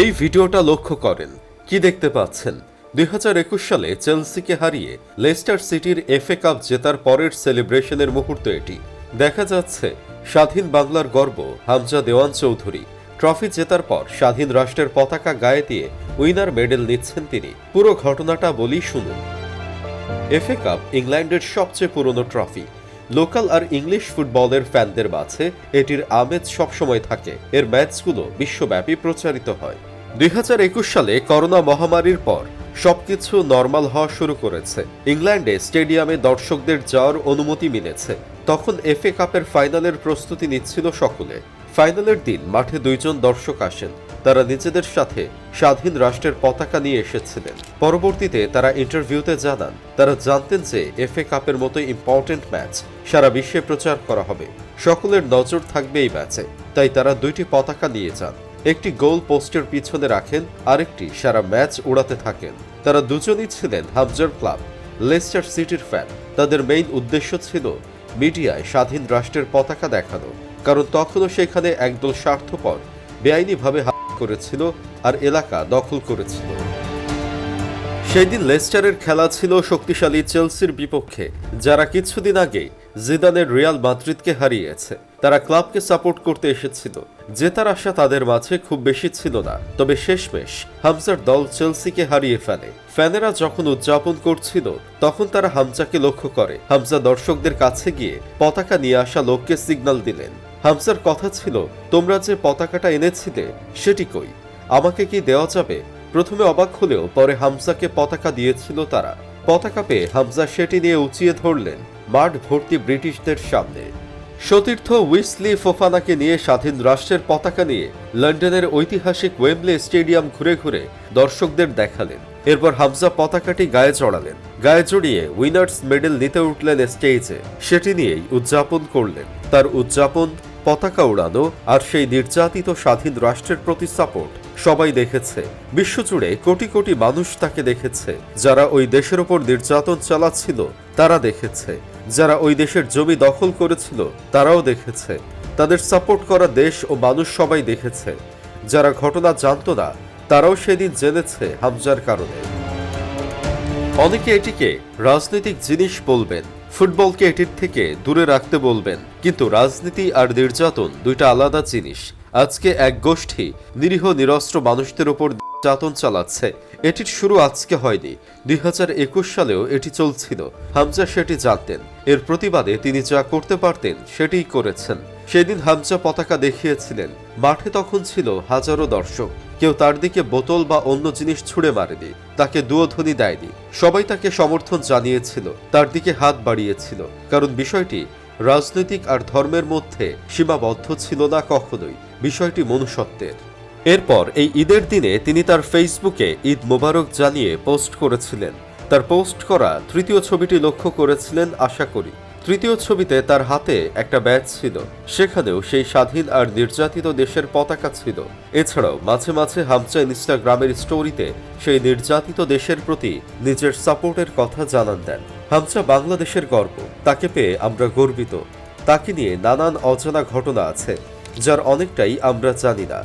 এই ভিডিওটা লক্ষ্য করেন। কি দেখতে পাচ্ছেন? দুই হাজার একুশ সালে চেলসিকে হারিয়ে লেস্টার সিটির এফএ কাপ জেতার পরের সেলিব্রেশনের মুহূর্ত এটি। দেখা যাচ্ছে, স্বাধীন বাংলার গর্ব হামজা দেওয়ান চৌধুরী। ট্রফি জেতার পর স্বাধীন রাষ্ট্রের পতাকা গায়ে দিয়ে উইনার মেডেল নিচ্ছেন তিনি। পুরো ঘটনাটা বলি শুনুন। এফএ কাপ ইংল্যান্ডের সবচেয়ে পুরনো ট্রফি। লোকাল আর ইংলিশ ফুটবলের ফ্যানদের মাঝে এটির আমেজ সবসময় থাকে। এর ম্যাচগুলো বিশ্বব্যাপী প্রচারিত হয়। দুই হাজার একুশ সালে করোনা মহামারীর পর সবকিছু নর্মাল হওয়া শুরু করেছে। ইংল্যান্ডে স্টেডিয়ামে দর্শকদের যাওয়ার অনুমতি মিলেছে। তখন এফএ কাপের ফাইনালের প্রস্তুতি নিচ্ছিল সকলে। ফাইনালের দিন মাঠে দুইজন দর্শক আসেন। তারা নিজেদের সাথে স্বাধীন রাষ্ট্রের পতাকা নিয়ে এসেছিলেন। পরবর্তীতে তারা ইন্টারভিউতে জানান, তারা জানতেন যে এফএ কাপের মতো ইম্পর্টেন্ট ম্যাচ সারা বিশ্বে প্রচার করা হবে। সকলের নজর থাকবে এই ম্যাচে তাই তারা দুইটি পতাকা নিয়ে যান। একটি গোল পোস্টের পিছনে রাখেন, আরেকটি সারা ম্যাচ উড়াতে থাকেন। তারা দুজনই ছিলেন হাবজার ক্লাব, লেস্টার সিটির ফ্যান তাদের মেইন উদ্দেশ্য ছিল মিডিয়ায় স্বাধীন রাষ্ট্রের পতাকা দেখানো। কারণ তখনও সেখানে একদল স্বার্থপর, বেআইনিভাবে করেছিল আর এলাকা দখল করেছিল। সেদিন লেস্টারের খেলা ছিল শক্তিশালী চেলসির বিপক্ষে, যারা কিছুদিন আগে জিদানের রিয়াল মাদ্রিদকে হারিয়েছে। তারা ক্লাবকে সাপোর্ট করতে এসেছিল, জেতার আশা তাদের মাঝে খুব বেশি ছিল না। তবে শেষমেশ হামজার দল চেলসিকে হারিয়ে ফেলে। ফ্যানেরা যখন উদযাপন করছিল, তখন তারা হামজাকে লক্ষ্য করে। হামজা দর্শকদের কাছে গিয়ে পতাকা নিয়ে আসা লোককে সিগন্যাল দিলেন। হামজার কথা ছিল, তোমরা যে পতাকাটা এনেছিলে, সেটি কই? আমাকে কি দেওয়া যাবে? প্রথমে অবাক হলেও পরে হামজাকে পতাকা দিয়েছিল তারা। পতাকা পেয়ে হামজা সেটি নিয়ে উঁচিয়ে ধরলেন মাঠ ভর্তি ব্রিটিশদের সামনে। সতীর্থ উইসলি ফোফানাকে নিয়ে স্বাধীন রাষ্ট্রের পতাকা নিয়ে লন্ডনের ঐতিহাসিক ওয়েমলে স্টেডিয়াম ঘুরে ঘুরে দর্শকদের দেখালেন। এরপর হামজা পতাকাটি গায়ে চড়ালেন গায়ে জড়িয়ে উইনার্স মেডেল নিতে উঠলেন স্টেজে। সেটি নিয়েই উদযাপন করলেন। তার উদযাপন পতাকা উড়ানো আর সেই নির্যাতিত স্বাধীন রাষ্ট্রের প্রতি সাপোর্ট সবাই দেখেছে। বিশ্বজুড়ে কোটি কোটি মানুষ তাকে দেখেছে। যারা ওই দেশের ওপর নির্যাতন চালাচ্ছিল, তারা দেখেছে। যারা ওই দেশের জমি দখল করেছিল, তারাও দেখেছে। তাদের সাপোর্ট করা দেশ ও মানুষ সবাই দেখেছে। যারা ঘটনা জানতো না, তারাও সেদিন জেনেছে হামজার কারণে। অনেকে এটিকে রাজনৈতিক জিনিস বলবেন ফুটবলকে এটির থেকে দূরে রাখতে বলবেন। কিন্তু রাজনীতি আর নির্যাতন দুইটা আলাদা জিনিস। আজকে এক গোষ্ঠী নিরীহ নিরস্ত্র মানুষদের উপর নির্যাতন চালাচ্ছে। এটির শুরু আজকে হয়নি। দুই হাজার একুশ সালেও এটি চলছিল। হামজা সেটি জানতেন। এর প্রতিবাদে তিনি যা করতে পারতেন সেটিই করেছেন। সেদিন হামজা পতাকা দেখিয়েছিলেন। মাঠে তখন ছিল হাজারো দর্শক। কেউ তার দিকে বোতল বা অন্য জিনিস ছুঁড়ে মারেনি, তাকে দুয়োধ্বনি দেয়নি। সবাই তাকে সমর্থন জানিয়েছিল, তার দিকে হাত বাড়িয়েছিল। কারণ বিষয়টি রাজনৈতিক আর ধর্মের মধ্যে সীমাবদ্ধ ছিল না কখনোই, বিষয়টি মনুষ্যত্বের। এরপর এই ঈদের দিনে তিনি তার ফেসবুকে ঈদ মোবারক জানিয়ে পোস্ট করেছিলেন। তার পোস্ট করা তৃতীয় ছবিটি লক্ষ্য করেছিলেন, আশা করি। তৃতীয় ছবিতে তার হাতে একটা ব্যাচ ছিল। সেখানেও সেই স্বাধীন আর নির্যাতিত দেশের পতাকা ছিল। এছাড়াও মাঝে মাঝে হামচা ইনস্টাগ্রামের স্টোরিতে সেই নির্যাতিত দেশের প্রতি নিজের সাপোর্টের কথা জানান দেন। হামচা বাংলাদেশের গর্ব। তাকে পেয়ে আমরা গর্বিত। তাকে নিয়ে নানান অজানা ঘটনা আছে, যার অনেকটাই আমরা জানি না।